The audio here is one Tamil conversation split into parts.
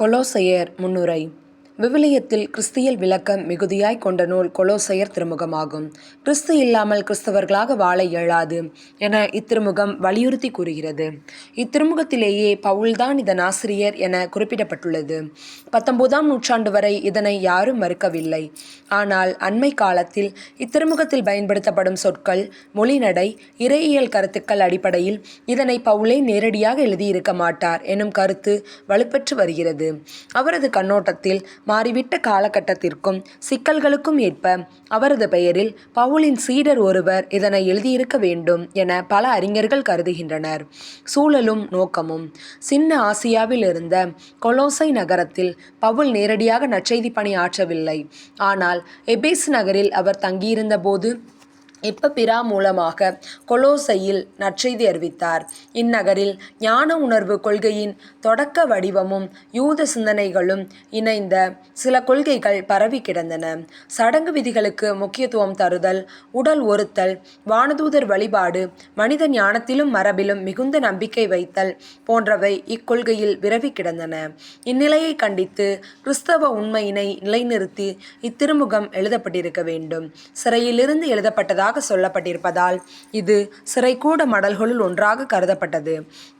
கொலோசையர் முன்னுரை. விவிலியத்தில் கிறிஸ்தியல் விளக்கம் மிகுதியாய் கொண்ட நூல் கொலோசையர் திருமுகமாகும். கிறிஸ்து இல்லாமல் கிறிஸ்தவர்களாக வாழ இயலாது என இத்திருமுகம் வலியுறுத்தி கூறுகிறது. இத்திருமுகத்திலேயே பவுல்தான் இதன் ஆசிரியர் என குறிப்பிடப்பட்டுள்ளது. பத்தொன்பதாம் நூற்றாண்டு வரை இதனை யாரும் மறுக்கவில்லை. ஆனால் அண்மை காலத்தில் இத்திருமுகத்தில் பயன்படுத்தப்படும் சொற்கள் மொழிநடை இறையியல் கருத்துக்கள் அடிப்படையில் இதனை பவுலே நேரடியாக எழுதியிருக்க மாட்டார் எனும் கருத்து வலுப்பெற்று வருகிறது. அவரது கண்ணோட்டத்தில் மாறிவிட்ட காலகட்டத்திற்கும் சிக்கல்களுக்கும் ஏற்ப அவரது பெயரில் பவுலின் சீடர் ஒருவர் இதனை எழுதியிருக்க வேண்டும் என பல அறிஞர்கள் கருதுகின்றனர். சூழலும் நோக்கமும். சின்ன ஆசியாவில் இருந்த கொலோசை நகரத்தில் பவுல் நேரடியாக நற்செய்தி பணி ஆற்றவில்லை ஆனால் எபேஸ் நகரில் அவர் தங்கியிருந்த போது எப்பபிரா மூலமாக கொலோசையில் நற்செய்தி அறிவித்தார். இந்நகரில் ஞான உணர்வு கொள்கையின் தொடக்க வடிவமும் யூத சிந்தனைகளும் இணைந்த சில கொள்கைகள் பரவி கிடந்தன. சடங்கு விதிகளுக்கு முக்கியத்துவம் தருதல் உடல் ஒருத்தல் வானதூதர் வழிபாடு மனித ஞானத்திலும் மரபிலும் மிகுந்த நம்பிக்கை வைத்தல் போன்றவை இக்கொள்கையில் விரவி கிடந்தன. இந்நிலையை கண்டித்து கிறிஸ்தவ உண்மையினை நிலைநிறுத்தி இத்திருமுகம் எழுதப்பட்டிருக்க வேண்டும். சிறையிலிருந்து எழுதப்பட்டதாக உள்ளதாக சொல்லப்பட்டிருப்பதால் இது சிறைக்கூட மடல்களுள் ஒன்றாக கருதப்பட்டது.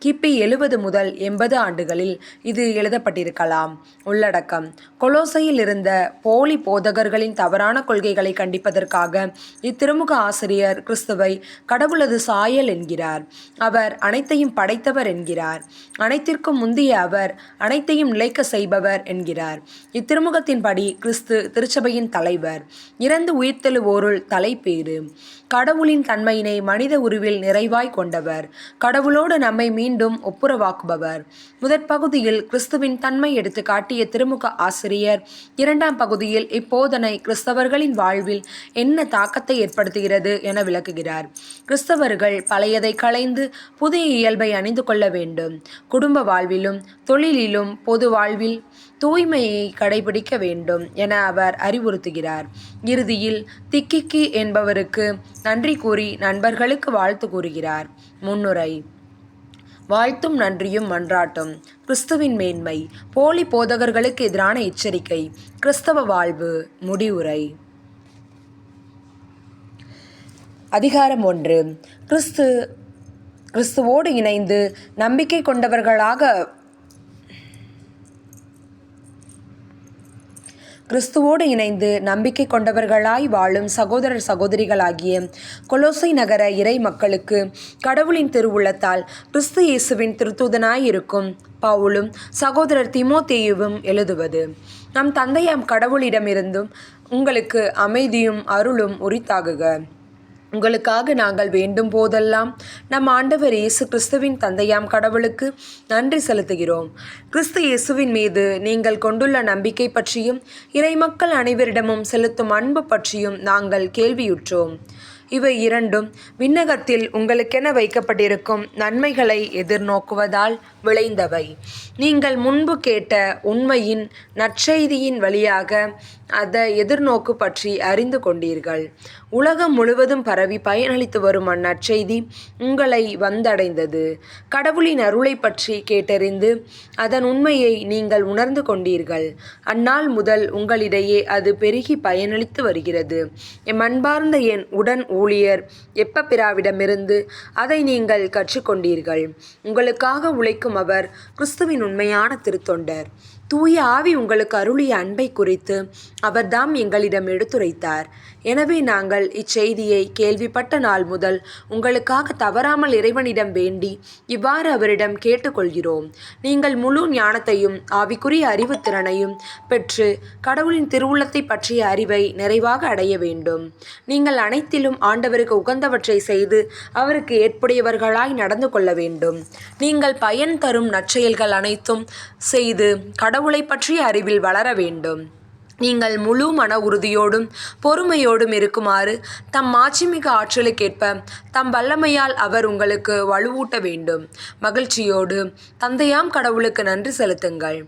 கிபி எழுபது முதல் எண்பது ஆண்டுகளில் இது எழுதப்பட்டிருக்கலாம். உள்ளடக்கம். கொலோசையில் இருந்த போலி போதகர்களின் தவறான கொள்கைகளை கண்டிப்பதற்காக இத்திருமுக ஆசிரியர் கிறிஸ்துவை கடவுளது சாயல் என்கிறார். அவர் அனைத்தையும் படைத்தவர் என்கிறார். அனைத்திற்கும் முந்திய அவர் அனைத்தையும் நிலைக்க செய்பவர் என்கிறார். இத்திருமுகத்தின்படி கிறிஸ்து திருச்சபையின் தலைவர். இறந்து உயிர்த்தெழுவோருள் தலைப்பேறு. கடவுளின் தன்மையினை மனித உருவில் நிறைவாய் கொண்டவர். கடவுளோடு நம்மை மீண்டும் ஒப்புரவாக்குபவர். முதற் பகுதியில் கிறிஸ்துவின் தன்மை எடுத்து காட்டிய திருமுக ஆசிரியர். இரண்டாம் பகுதியில் இப்போதனை கிறிஸ்தவர்களின் வாழ்வில் என்ன தாக்கத்தை ஏற்படுத்துகிறது என விளக்குகிறார். கிறிஸ்தவர்கள் பழையதை களைந்து புதிய இயல்பை அணிந்து கொள்ள வேண்டும். குடும்ப வாழ்விலும் தொழிலிலும் பொது வாழ்வில் தூய்மையை கடைபிடிக்க வேண்டும் என அவர் அறிவுறுத்துகிறார். இறுதியில் திக்கிக்கி என்பவருக்கு நன்றி கூறி நண்பர்களுக்கு வாழ்த்து கூறுகிறார். முன்னுரை. வாழ்த்தும் நன்றியும் மன்றாட்டும். கிறிஸ்துவின் மேன்மை. போலி போதகர்களுக்கு எதிரான எச்சரிக்கை. கிறிஸ்தவ வாழ்வு. முடிவுரை. அதிகாரம் ஒன்று. கிறிஸ்து கிறிஸ்துவோடு இணைந்து நம்பிக்கை கொண்டவர்களாக கிறிஸ்துவோடு இணைந்து நம்பிக்கை கொண்டவர்களாய் வாழும் சகோதரர் சகோதரிகளாகிய கொலோசை நகர இறை மக்களுக்கு கடவுளின் திருவுள்ளத்தால் கிறிஸ்து இயேசுவின் திருத்தூதனாய் இருக்கும் பவுலும் சகோதரர் திமோத்தேயுவும் எழுதுவது. நம் தந்தையாம் கடவுளிடமிருந்தும் உங்களுக்கு அமைதியும் அருளும் உரித்தாகுக. உங்களுக்காக நாங்கள் வேண்டும் போதெல்லாம் நம் ஆண்டவர் இயேசு கிறிஸ்துவின் தந்தையாம் கடவுளுக்கு நன்றி செலுத்துகிறோம். கிறிஸ்து இயேசுவின் மீது நீங்கள் கொண்டுள்ள நம்பிக்கை பற்றியும் இறைமக்கள் அனைவரிடமும் செலுத்தும் அன்பு பற்றியும் நாங்கள் கேள்வியுற்றோம். இவை இரண்டும் விண்ணகத்தில் உங்களுக்கென வைக்கப்பட்டிருக்கும் நன்மைகளை எதிர்நோக்குவதால் விளைந்தவை. நீங்கள் முன்பு கேட்ட உண்மையின் நற்செய்தியின் வழியாக அதை எதிர்நோக்கு பற்றி அறிந்து கொண்டீர்கள். உலகம் முழுவதும் பரவி பயனளித்து வரும் அந்நற்செய்தி உங்களை வந்தடைந்தது. கடவுளின் அருளை பற்றி கேட்டறிந்து அதன் உண்மையை நீங்கள் உணர்ந்து கொண்டீர்கள். அந்நாள் முதல் உங்களிடையே அது பெருகி பயனளித்து வருகிறது. எம் அன்பார்ந்த என் உடன் ஊழியர் எப்பப்பிராவிடமிருந்து அதை நீங்கள் கற்றுக்கொண்டீர்கள். உங்களுக்காக உழைக்கும் அவர் கிறிஸ்துவின் உண்மையான திருத்தொண்டர். தூய ஆவி உங்களுக்கு அருளிய அன்பை குறித்து அவர்தாம் எங்களிடம் எடுத்துரைத்தார். எனவே நாங்கள் இச்செய்தியை கேள்விப்பட்ட நாள் முதல் உங்களுக்காக தவறாமல் இறைவனிடம் வேண்டி இவ்வாறு அவரிடம் கேட்டுக்கொள்கிறோம். நீங்கள் முழு ஞானத்தையும் ஆவிக்குரிய அறிவுத்திறனையும் பெற்று கடவுளின் திருவுள்ளத்தை பற்றிய அறிவை நிறைவாக அடைய வேண்டும். நீங்கள் அனைத்திலும் ஆண்டவருக்கு உகந்தவற்றை செய்து அவருக்கு ஏற்புடையவர்களாய் நடந்து கொள்ள வேண்டும். நீங்கள் பயன் தரும் நற்செயல்கள் அனைத்தும் செய்து கடவுள் கடவுளை பற்றிய அறிவில் வளர வேண்டும். நீங்கள் முழு மன உறுதியோடும் பொறுமையோடும் இருக்குமாறு தம் மாட்சிமிகு ஆற்றலுக்கேற்ப தம் வல்லமையால் அவர் உங்களுக்கு வலுவூட்ட வேண்டும். மகிழ்ச்சியோடு தந்தையாம் கடவுளுக்கு நன்றி செலுத்துங்கள்.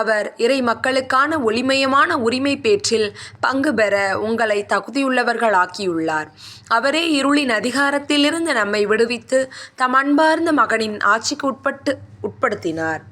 அவர் இறை மக்களுக்கான ஒளிமயமான உரிமை பேற்றில் பங்கு பெற உங்களை தகுதியுள்ளவர்களாக்கியுள்ளார் அவரே இருளின் அதிகாரத்திலிருந்து நம்மை விடுவித்து தம் அன்பார்ந்த மகனின் ஆட்சிக்கு உட்பட்டு உட்படுத்தினார்.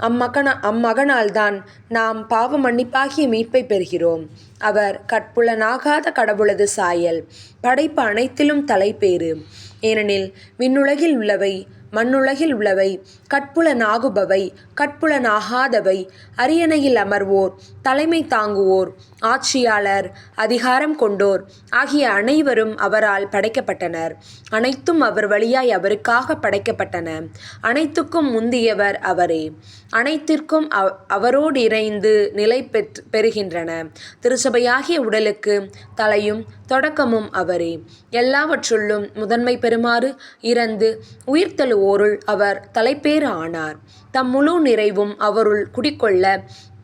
அம்மகன அம்மகனால்தான் நாம் பாவ மன்னிப்பாகிய மீட்பை பெறுகிறோம். அவர் கட்புலனாகாத கடவுளது சாயல் படைப்பு அனைத்திலும் தலைப்பேறு. ஏனெனில் விண்ணுலகில் உள்ளவை மண்ணுலகில் உள்ளவை கட்புலனாகுபவை கட்புலனாகாதவை அரியணையில் அமர்வோர் தலைமை தாங்குவோர் ஆட்சியாளர் அதிகாரம் கொண்டோர் ஆகிய அனைவரும் அவரால் படைக்கப்பட்டனர். அனைத்தும் அவர் வழியாய் அவருக்காக படைக்கப்பட்டன. அனைத்துக்கும் முந்தியவர் அவரே. அனைத்திற்கும் அவ அவரோடு இணைந்து நிலை பெற்று பெறுகின்றன. திருச்சபையாகிய உடலுக்கு தலையும் தொடக்கமும் அவரே. எல்லாவற்றுள்ளும் முதன்மை பெறுமாறு இறந்து உயிர்த்தெழுவோருள் அவர் தலைப்பேறு ஆனார் தம் முழு நிறைவும் அவருள் குடிக்கொள்ள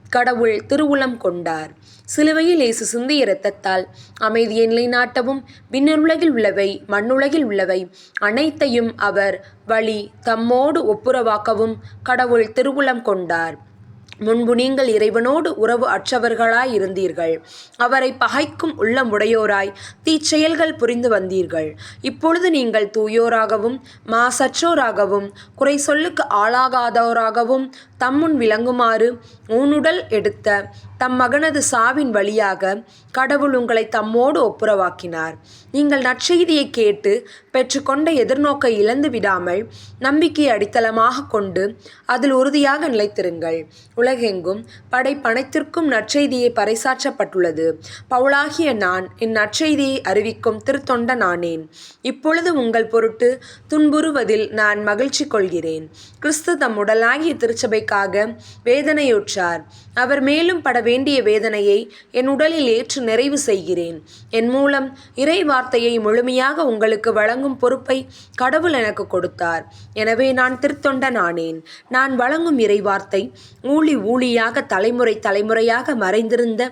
கடவுள் திருவுளம் கொண்டார். சிலுவையில் இயேசு சிந்திய இரத்தத்தால் அமைதியை நிலைநாட்டவும் விண்ணுலகில் உள்ளவை மண்ணுலகில் உள்ளவை அனைத்தையும் அவர் வழி தம்மோடு ஒப்புரவாக்கவும் கடவுள் திருவுளம் கொண்டார். முன்பு நீங்கள் இறைவனோடு உறவு அற்றவர்களாய் இருந்தீர்கள். அவரை பகைக்கும் உள்ளமுடையோராய் தீச்செயல்கள் புரிந்து வந்தீர்கள். இப்பொழுது நீங்கள் தூயோராகவும் மாசற்றோராகவும் குறை சொல்லுக்கு ஆளாகாதோராகவும் தம்முன் விளங்குமாறு ஊனுடல் எடுத்த தம் மகனது சாவின் வழியாக கடவுள் உங்களை தம்மோடு ஒப்புரவாக்கினார். நீங்கள் நற்செய்தியை கேட்டு பெற்றுக்கொண்ட எதிர்நோக்கை இழந்து விடாமல் நம்பிக்கையை அடித்தளமாக கொண்டு அதில் உறுதியாக நிலைத்திருங்கள். உலகெங்கும் படைப்பனைத்திற்கும் நற்செய்தியை பறைசாற்றப்பட்டுள்ளது. பவுலாகிய நான் என் நற்செய்தியை அறிவிக்கும் திருத்தொண்ட நானேன். இப்பொழுது உங்கள் பொருட்டு துன்புறுவதில் நான் மகிழ்ச்சி கொள்கிறேன். கிறிஸ்து தம் உடலாகிய திருச்சபைக்காக வேதனையுற்றார். அவர் மேலும் பட வேண்டிய வேதனையை என் உடலில் ஏற்று நிறைவு செய்கிறேன். என் மூலம் இறை வார்த்தையை முழுமையாக உங்களுக்கு வழங்கும் பொறுப்பை கடவுள் எனக்கு கொடுத்தார். எனவே நான் திருத்தொண்டன் ஆனேன் நான் வழங்கும் இறை வார்த்தை ஊழி ஊழியாக தலைமுறை தலைமுறையாக மறைந்திருந்த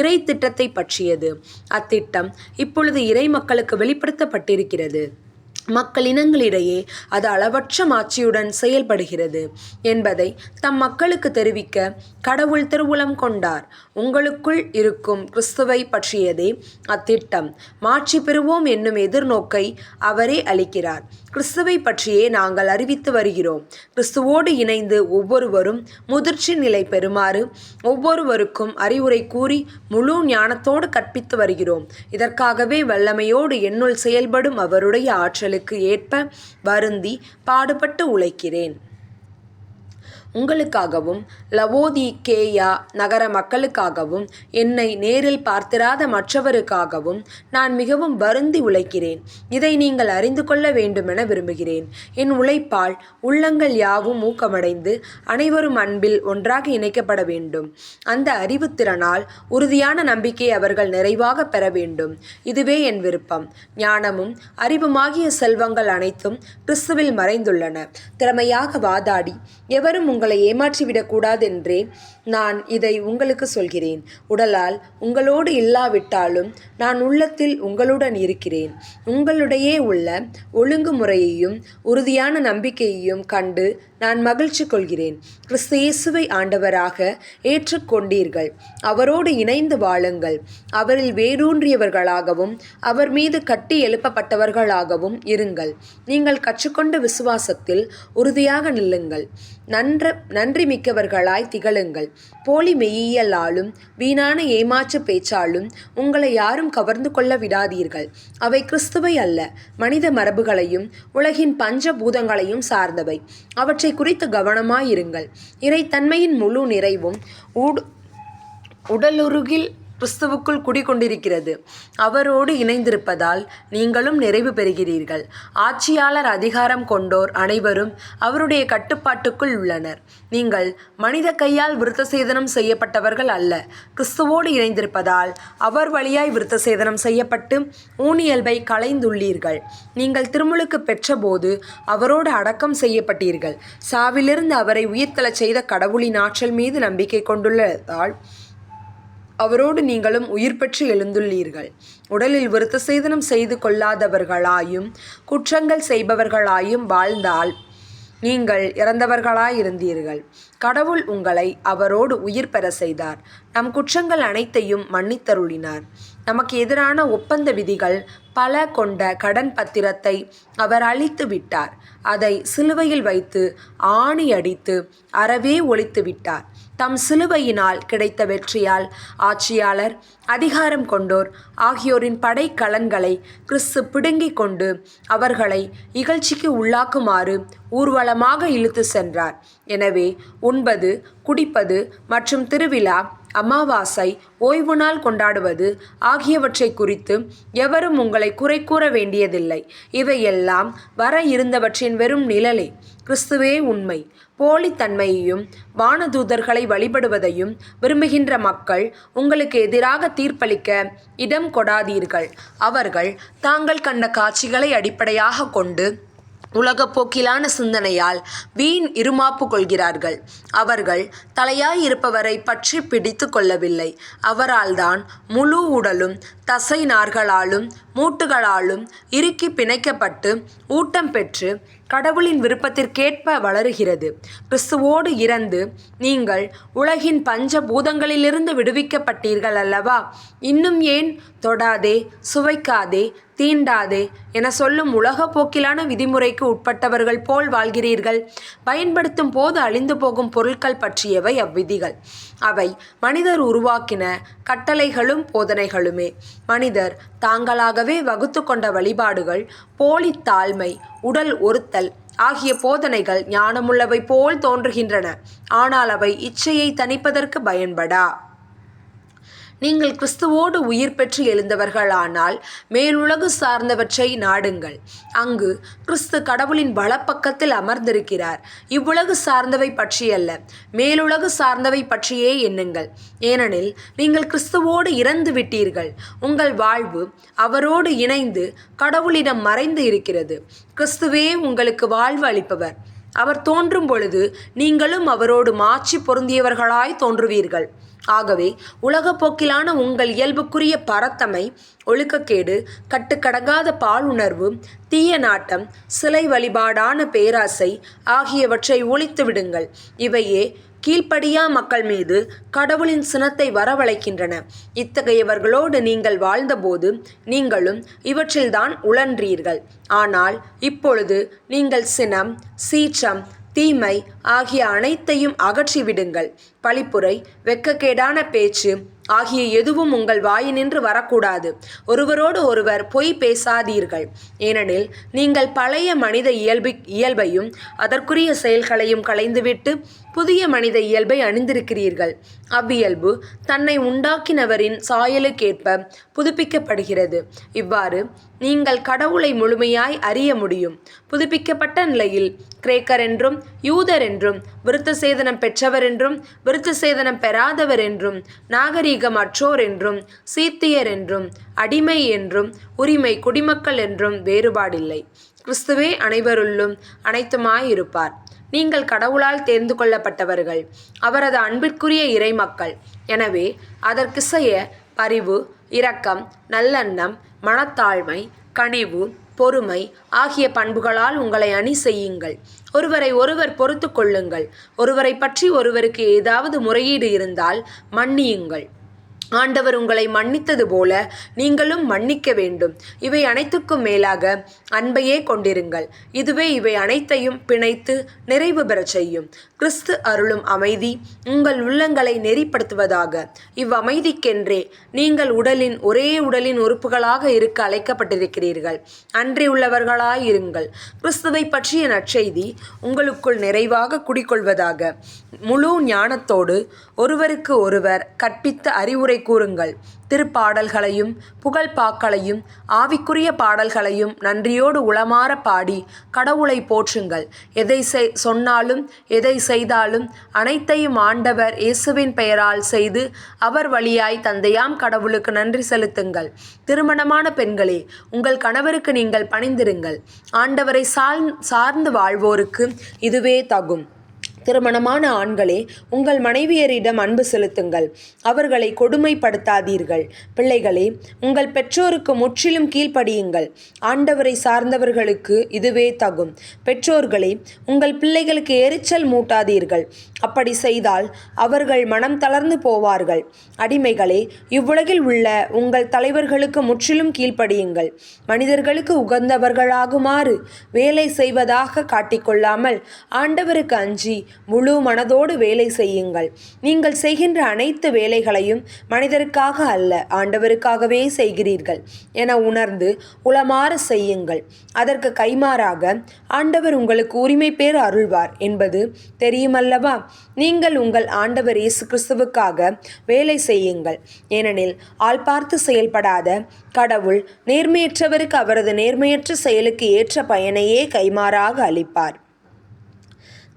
இறை திட்டத்தை பற்றியது. அத்திட்டம் இப்பொழுது இறை மக்களுக்கு வெளிப்படுத்தப்பட்டிருக்கிறது. மக்கள் இனங்களிடையே அது அளவற்ற மாட்சியுடன் செயல்படுகிறது என்பதை தம் மக்களுக்கு தெரிவிக்க கடவுள் திருவுளம் கொண்டார். உங்களுக்குள் இருக்கும் கிறிஸ்துவை பற்றியதே அத்திட்டம். மாட்சி பெறுவோம் என்னும் எதிர்நோக்கை அவரே அளிக்கிறார். கிறிஸ்துவை பற்றியே நாங்கள் அறிவித்து வருகிறோம். கிறிஸ்துவோடு இணைந்து ஒவ்வொருவரும் முதிர்ச்சி நிலை பெறுமாறு ஒவ்வொருவருக்கும் அறிவுரை கூறி முழு ஞானத்தோடு கற்பித்து வருகிறோம். இதற்காகவே வல்லமையோடு என்னுள் செயல்படும் அவருடைய ஆற்றலுக்கு ஏற்ப வருந்தி பாடுபட்டு உழைக்கிறேன். உங்களுக்காகவும் லவோதிகேயா நகர மக்களுக்காகவும் என்னை நேரில் பார்த்திராத மற்றவருக்காகவும் நான் மிகவும் வருந்தி உழைக்கிறேன். இதை நீங்கள் அறிந்து கொள்ள வேண்டுமென விரும்புகிறேன். என் உழைப்பால் உள்ளங்கள் யாவும் ஊக்கமடைந்து அனைவரும் அன்பில் ஒன்றாக இணைக்கப்பட வேண்டும். அந்த அறிவுத்திறனால் உறுதியான நம்பிக்கை அவர்கள் நிறைவாக பெற வேண்டும். இதுவே என் விருப்பம். ஞானமும் அறிவுமாகிய செல்வங்கள் அனைத்தும் கிறிஸ்துவில் மறைந்துள்ளன. திறமையாக வாதாடி எவரும் உங்கள் ஏமாற்றிவிடக்கூடாதென்றே நான் இதை உங்களுக்கு சொல்கிறேன். உடலால் உங்களோடு இல்லாவிட்டாலும் நான் உள்ளத்தில் உங்களுடன் இருக்கிறேன். உங்களுடையே உள்ள ஒழுங்குமுறையையும் உறுதியான நம்பிக்கையையும் கண்டு நான் மகிழ்ச்சி கொள்கிறேன். கிறிஸ்து இயேசுவை ஆண்டவராக ஏற்றுக்கொண்டீர்கள். அவரோடு இணைந்து வாழுங்கள். அவரில் வேரூன்றியவர்களாகவும் அவர் மீது கட்டி எழுப்பப்பட்டவர்களாகவும் இருங்கள். நீங்கள் கற்றுக்கொண்ட விசுவாசத்தில் உறுதியாக நில்லுங்கள். நன்ற நன்றி மிக்கவர்களாய் திகழுங்கள். போலி மெய்யியலாலும் வீணான ஏமாற்று பேச்சாலும் உங்களை யாரும் கவர்ந்து கொள்ள விடாதீர்கள். அவை கிறிஸ்துவை அல்ல மனித மரபுகளையும் உலகின் பஞ்ச பூதங்களையும் சார்ந்தவை. அவற்றை குறித்து கவனமாயிருங்கள். இறைத்தன்மையின் முழு நிறைவும் உடு உடலுருகில் கிறிஸ்துவுக்குள் குடிகொண்டிருக்கிறது. அவரோடு இணைந்திருப்பதால் நீங்களும் நிறைவு பெறுகிறீர்கள். ஆட்சியாளர் அதிகாரம் கொண்டோர் அனைவரும் அவருடைய கட்டுப்பாட்டுக்குள் உள்ளனர். நீங்கள் மனித கையால் விருத்த சேதனம் செய்யப்பட்டவர்கள் அல்ல. கிறிஸ்துவோடு இணைந்திருப்பதால் அவர் வழியாய் விருத்த சேதனம் செய்யப்பட்டு ஊனியல்பை களைந்துள்ளீர்கள். நீங்கள் திருமுழுக்கு பெற்றபோது அவரோடு அடக்கம் செய்யப்பட்டீர்கள். சாவிலிருந்து அவரை உயிர்த்தலச் செய்த கடவுளின் ஆற்றல் மீது நம்பிக்கை கொண்டுள்ளதால் அவரோடு நீங்களும் உயிர் பெற்று எழுந்துள்ளீர்கள். உடலில் விருத்த சேதனம் செய்து கொள்ளாதவர்களாயும் குற்றங்கள் செய்பவர்களாயும் வாழ்ந்தால் நீங்கள் இறந்தவர்களாயிருந்தீர்கள். கடவுள் உங்களை அவரோடு உயிர் பெற செய்தார். நம் குற்றங்கள் அனைத்தையும் மன்னித்தருளினார். நமக்கு எதிரான ஒப்பந்த விதிகள் பல கொண்ட கடன் பத்திரத்தை அவர் அழித்து விட்டார். அதை சிலுவையில் வைத்து ஆணி அடித்து அறவே ஒழித்து விட்டார். தம் சிலுவையினால் கிடைத்த வெற்றியால் ஆட்சியாளர் அதிகாரம் கொண்டோர் ஆகியோரின் படைக்கலன்களை கிறிஸ்து பிடுங்கிக் கொண்டு அவர்களை இகழ்ச்சிக்கு உள்ளாக்குமாறு ஊர்வலமாக இழுத்து சென்றார். எனவே உண்பது குடிப்பது மற்றும் திருவிழா அமாவாசை ஓய்வு நாள் கொண்டாடுவது ஆகியவற்றை குறித்து எவரும் உங்களை குறை கூற வேண்டியதில்லை. இவையெல்லாம் வர இருந்தவற்றின் வெறும் நிழலே கிறிஸ்துவே உண்மை. போலித்தன்மையையும் வானதூதர்களை வழிபடுவதையும் விரும்புகின்ற மக்கள் உங்களுக்கு எதிராக தீர்ப்பளிக்க இடம் கொடாதீர்கள். அவர்கள் தாங்கள் கண்ட காட்சிகளை அடிப்படையாக கொண்டு உலகப்போக்கிலான சிந்தனையால் வீண் இருமாப்பு கொள்கிறார்கள். அவர்கள் தலையாய் இருப்பவரை பற்றி பிடித்து கொள்ளவில்லை. அவரால்தான் முழு உடலும் தசை நார்களாலும் மூட்டுகளாலும் இறுக்கி பிணைக்கப்பட்டு ஊட்டம் பெற்று கடவுளின் விருப்பத்திற்கேற்ப வளருகிறது. கிறிஸ்துவோடு இறந்து நீங்கள் உலகின் பஞ்ச பூதங்களிலிருந்து விடுவிக்கப்பட்டீர்கள் அல்லவா இன்னும் ஏன்? தொடாதே சுவைக்காதே தீண்டாதே என சொல்லும் உலக போக்கிலான விதிமுறைக்கு உட்பட்டவர்கள் போல் வாழ்கிறீர்கள். பயன்படுத்தும் போது அழிந்து போகும் பொருட்கள் பற்றியவை அவ்விதிகள். அவை மனிதர் உருவாக்கின கட்டளைகளும் போதனைகளுமே. மனிதர் தாங்களாகவே வகுத்து கொண்ட வழிபாடுகள் போலி தாழ்மை உடல் ஒருத்தல் ஆகிய போதனைகள் ஞானமுள்ளவை போல் தோன்றுகின்றன. ஆனால் அவை இச்சையை தணிப்பதற்கு பயன்படா? நீங்கள் கிறிஸ்துவோடு உயிர் பெற்று எழுந்தவர்களானால் மேலுலகு சார்ந்தவற்றை நாடுங்கள். அங்கு கிறிஸ்து கடவுளின் வலப்பக்கத்தில் அமர்ந்திருக்கிறார். இவ்வுலகு சார்ந்தவை பற்றியல்ல மேலுலகு சார்ந்தவை பற்றியே எண்ணுங்கள். ஏனெனில் நீங்கள் கிறிஸ்துவோடு இறந்து விட்டீர்கள். உங்கள் வாழ்வு அவரோடு இணைந்து கடவுளிடம் மறைந்து இருக்கிறது. கிறிஸ்துவே உங்களுக்கு வாழ்வு அளிப்பவர். அவர் தோன்றும் பொழுது நீங்களும் அவரோடு மாட்சி பொருந்தியவர்களாய் தோன்றுவீர்கள். ஆகவே உலகப்போக்கிலான உங்கள் இயல்புக்குரிய பரத்தமை ஒழுக்கக்கேடு கட்டுக்கடங்காத பாலுணர்வு தீய நாட்டம் சிலை வழிபாடான பேராசை ஆகியவற்றை ஒழித்து விடுங்கள். இவையே கீழ்ப்படியா மக்கள் மீது கடவுளின் சினத்தை வரவழைக்கின்றன. இத்தகையவர்களோடு நீங்கள் வாழ்ந்தபோது நீங்களும் இவற்றில்தான் உழன்றீர்கள். ஆனால் இப்பொழுது நீங்கள் சினம் சீற்றம் தீமை ஆகிய அனைத்தையும் அகற்றிவிடுங்கள் பழிப்புரை வெக்கக்கேடான பேச்சு ஆகிய எதுவும் உங்கள் வாயினின்று வரக்கூடாது. ஒருவரோடு ஒருவர் பொய் பேசாதீர்கள். ஏனெனில் நீங்கள் பழைய மனித இயல்பு இயல்பையும் அதற்குரிய செயல்களையும் களைந்துவிட்டு புதிய மனித இயல்பை அணிந்திருக்கிறீர்கள். அவ்வியல்பு தன்னை உண்டாக்கினவரின் சாயலுக்கேற்ப புதுப்பிக்கப்படுகிறது. இவ்வாறு நீங்கள் கடவுளை முழுமையாய் அறிய முடியும். புதுப்பிக்கப்பட்ட நிலையில் கிரேக்கர் என்றும் யூதர் என்றும் விருத்த சேதனம் பெற்றவர் என்றும் விருத்த சேதனம் பெறாதவர் என்றும் நாகரீகமற்றோர் என்றும் சீத்தியர் என்றும் அடிமை என்றும் உரிமை குடிமக்கள் என்றும் வேறுபாடில்லை. கிறிஸ்துவே அனைவருள்ளும் அனைத்துமாயிருப்பார். நீங்கள் கடவுளால் தேர்ந்து கொள்ளப்பட்டவர்கள். அவரது அன்பிற்குரிய இறைமக்கள். எனவே அதற்கிசைய பரிவு இரக்கம் நல்லெண்ணம் மனத்தாழ்மை கனிவு பொறுமை ஆகிய பண்புகளால் உங்களை அணி செய்யுங்கள். ஒருவரை ஒருவர் பொறுத்து கொள்ளுங்கள். ஒருவரை பற்றி ஒருவருக்கு ஏதாவது முறையீடு இருந்தால் மன்னியுங்கள். ஆண்டவர் உங்களை மன்னித்தது போல நீங்களும் மன்னிக்க வேண்டும். இவை அனைத்துக்கும் மேலாக அன்பையே கொண்டிருங்கள். இதுவே இவை அனைத்தையும் பிணைத்து நிறைவு பெறச் செய்யும். கிறிஸ்து அருளும் அமைதி உங்கள் உள்ளங்களை நெறிப்படுத்துவதாக. இவ்வமைதிக்கென்றே நீங்கள் உடலின் ஒரே உடலின் உறுப்புகளாக இருக்க அழைக்கப்பட்டிருக்கிறீர்கள். அன்றி உள்ளவர்களாயிருங்கள் கிறிஸ்துவை பற்றிய நற்செய்தி உங்களுக்குள் நிறைவாக குடிக்கொள்வதாக முழு ஞானத்தோடு ஒருவருக்கு ஒருவர் கற்பித்த அறிவுரை கூறுங்கள். திருப்பாடல்களையும் புகழ்பாக்களையும் ஆவிக்குரிய பாடல்களையும் நன்றியோடு உளமாற பாடி கடவுளை போற்றுங்கள். எதை செய் சொன்னாலும் எதை செய்தாலும் அனைத்தையும் ஆண்டவர் இயேசுவின் பெயரால் செய்து அவர் வழியாய் தந்தையாம் கடவுளுக்கு நன்றி செலுத்துங்கள். திருமணமான பெண்களே உங்கள் கணவருக்கு நீங்கள் பணிந்திருங்கள். ஆண்டவரை சார்ந்து வாழ்வோருக்கு இதுவே தகும். திருமணமான ஆண்களே உங்கள் மனைவியரிடம் அன்பு செலுத்துங்கள். அவர்களை கொடுமைப்படுத்தாதீர்கள். பிள்ளைகளே உங்கள் பெற்றோருக்கு முற்றிலும் கீழ்ப்படியுங்கள். ஆண்டவரை சார்ந்தவர்களுக்கு இதுவே தகும். பெற்றோர்களே உங்கள் பிள்ளைகளுக்கு எரிச்சல் மூட்டாதீர்கள். அப்படி செய்தால் அவர்கள் மனம் தளர்ந்து போவார்கள். அடிமைகளே இவ்வுலகில் உள்ள உங்கள் தலைவர்களுக்கு முற்றிலும் கீழ்ப்படியுங்கள். மனிதர்களுக்கு உகந்தவர்களாகுமாறு வேலை செய்வதாக காட்டிக்கொள்ளாமல் ஆண்டவருக்கு அஞ்சி முழு மனதோடு வேலை செய்யுங்கள். நீங்கள் செய்கின்ற அனைத்து வேலைகளையும் மனிதருக்காக அல்ல ஆண்டவருக்காகவே செய்கிறீர்கள். என உணர்ந்து உளமாற செய்யுங்கள். அதற்கு கைமாறாக ஆண்டவர் உங்களுக்கு உரிமை பேர் அருள்வார் என்பது தெரியுமல்லவா? நீங்கள் உங்கள் ஆண்டவர் இயேசு கிறிஸ்துவுக்காக வேலை செய்யுங்கள். ஏனெனில் ஆள் பார்த்து செயல்படாத கடவுள் நேர்மையற்றவருக்கு அவரது நேர்மையற்ற செயலுக்கு ஏற்ற பயனையே கைமாறாக அளிப்பார்.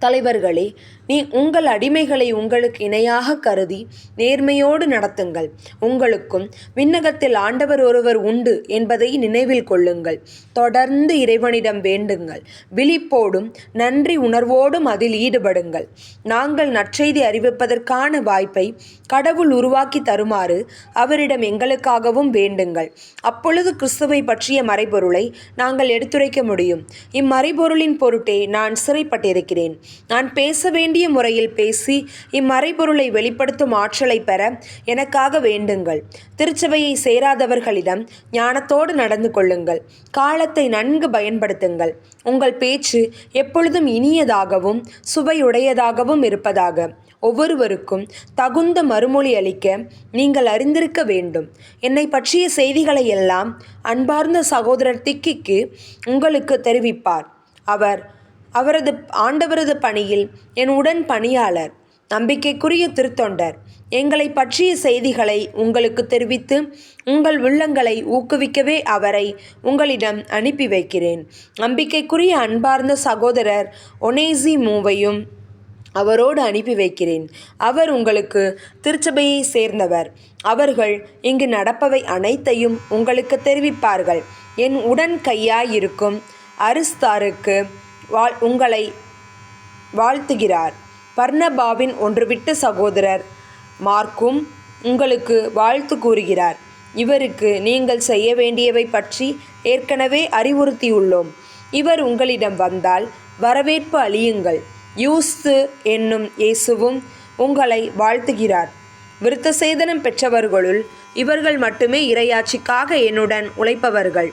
தலைவர்களே நீ உங்கள் அடிமைகளை உங்களுக்கு இணையாக கருதி நேர்மையோடு நடத்துங்கள். உங்களுக்கும் விண்ணகத்தில் ஆண்டவர் ஒருவர் உண்டு என்பதை நினைவில் கொள்ளுங்கள். தொடர்ந்து இறைவனிடம் வேண்டுங்கள். விழிப்போடும் நன்றி உணர்வோடும் அதில் ஈடுபடுங்கள். நாங்கள் நற்செய்தி அறிவிப்பதற்கான வாய்ப்பை கடவுள் உருவாக்கி தருமாறு அவரிடம் எங்களுக்காகவும் வேண்டுங்கள். அப்பொழுது கிறிஸ்துவை பற்றிய மறைபொருளை நாங்கள் எடுத்துரைக்க முடியும். இம்மறைபொருளின் பொருட்டே நான் சிறைப்பட்டிருக்கிறேன். நான் பேச வேண்டிய முறையில் பேசி இம்மறைபொருளை வெளிப்படுத்தும் ஆற்றலை பெற எனக்காக வேண்டுங்கள். திருச்சபையை சேராதவர்களிடம் ஞானத்தோடு நடந்து கொள்ளுங்கள். காலத்தை நன்கு பயன்படுத்துங்கள். உங்கள் பேச்சு எப்பொழுதும் இனியதாகவும் சுவையுடையதாகவும் இருப்பதாக. ஒவ்வொருவருக்கும் தகுந்த மறுமொழி அளிக்க நீங்கள் அறிந்திருக்க வேண்டும். என்னை பற்றிய செய்திகளை எல்லாம் அன்பார்ந்த சகோதரர் திக்கிக்கு உங்களுக்கு தெரிவிப்பார். அவர் அவரது ஆண்டவரது பணியில் என் உடன் பணியாளர் நம்பிக்கைக்குரிய திருத்தொண்டர் எங்களை பற்றிய செய்திகளை உங்களுக்கு தெரிவித்து உங்கள் உள்ளங்களை ஊக்குவிக்கவே அவரை உங்களிடம் அனுப்பி வைக்கிறேன். நம்பிக்கைக்குரிய அன்பார்ந்த சகோதரர் ஒனேசி மூவையும் அவரோடு அனுப்பி வைக்கிறேன். அவர் உங்களுக்கு திருச்சபையை சேர்ந்தவர். அவர்கள் இங்கு நடப்பவை அனைத்தையும் உங்களுக்கு தெரிவிப்பார்கள். என் உடன் கையாயிருக்கும் அரிஸ்தாருக்கு வாழ் உங்களை வாழ்த்துகிறார். பர்ணபாவின் ஒன்றுவிட்ட சகோதரர் மார்க்கும் உங்களுக்கு வாழ்த்து கூறுகிறார். இவருக்கு நீங்கள் செய்ய வேண்டியவை பற்றி ஏற்கனவே அறிவுறுத்தியுள்ளோம். இவர் உங்களிடம் வந்தால் வரவேற்பு அழியுங்கள் யூஸ்து என்னும் இயேசுவும் உங்களை வாழ்த்துகிறார். விருத்த சேதனம் பெற்றவர்களுள் இவர்கள் மட்டுமே இரையாட்சிக்காக என்னுடன் உழைப்பவர்கள்.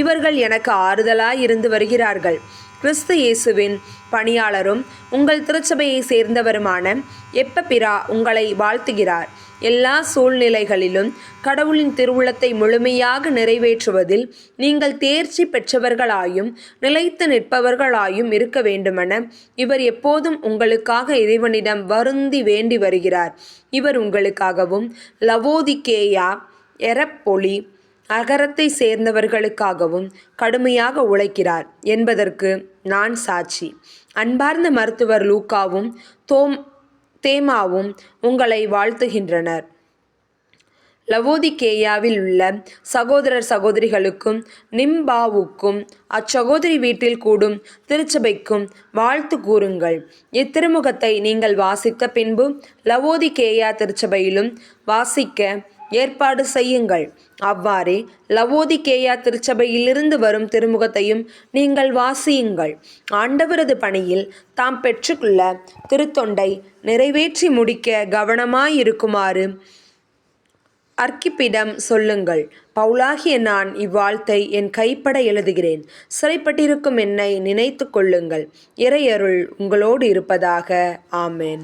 இவர்கள் எனக்கு ஆறுதலாய் இருந்து வருகிறார்கள். கிறிஸ்து இயேசுவின் பணியாளரும் உங்கள் திருச்சபையை சேர்ந்தவருமான எப்பபிரா உங்களை வாழ்த்துகிறார். எல்லா சூழ்நிலைகளிலும் கடவுளின் திருவுளத்தை முழுமையாக நிறைவேற்றுவதில் நீங்கள் தேர்ச்சி பெற்றவர்களாயும் நிலைத்து நிற்பவர்களாயும் இருக்க வேண்டுமென இவர் எப்போதும் உங்களுக்காக இறைவனிடம் வருந்தி வேண்டி வருகிறார். இவர் உங்களுக்காகவும் லவோதிகேயா எரப்பொலி அகரத்தை சேர்ந்தவர்களுக்காகவும் கடுமையாக உழைக்கிறார் என்பதற்கு நான் சாட்சி. அன்பார்ந்த மருத்துவர் லூக்காவும் தோம் தேமாவும் உங்களை வாழ்த்துகின்றனர். லவோதிகேயாவில் உள்ள சகோதரர் சகோதரிகளுக்கும் நிம்பாவுக்கும் அச்சகோதரி வீட்டில் கூடும் திருச்சபைக்கும் வாழ்த்து கூறுங்கள். இத்திருமுகத்தை நீங்கள் வாசித்த பின்பு லவோதிகேயா திருச்சபையிலும் வாசிக்க ஏற்பாடு செய்யுங்கள். அவ்வாறே லவோதிகேயா திருச்சபையிலிருந்து வரும் திருமுகத்தையும் நீங்கள் வாசியுங்கள். ஆண்டவரது பணியில் தாம் பெற்றுக்கொள்ள திருத்தொண்டை நிறைவேற்றி முடிக்க கவனமாயிருக்குமாறு அர்க்கிப்பிடம் சொல்லுங்கள். பவுலாகிய நான் இவ்வாழ்த்தை என் கைப்பட எழுதுகிறேன். சிறைப்பட்டிருக்கும் என்னை நினைத்து கொள்ளுங்கள் இறையருள் உங்களோடு இருப்பதாக. ஆமேன்.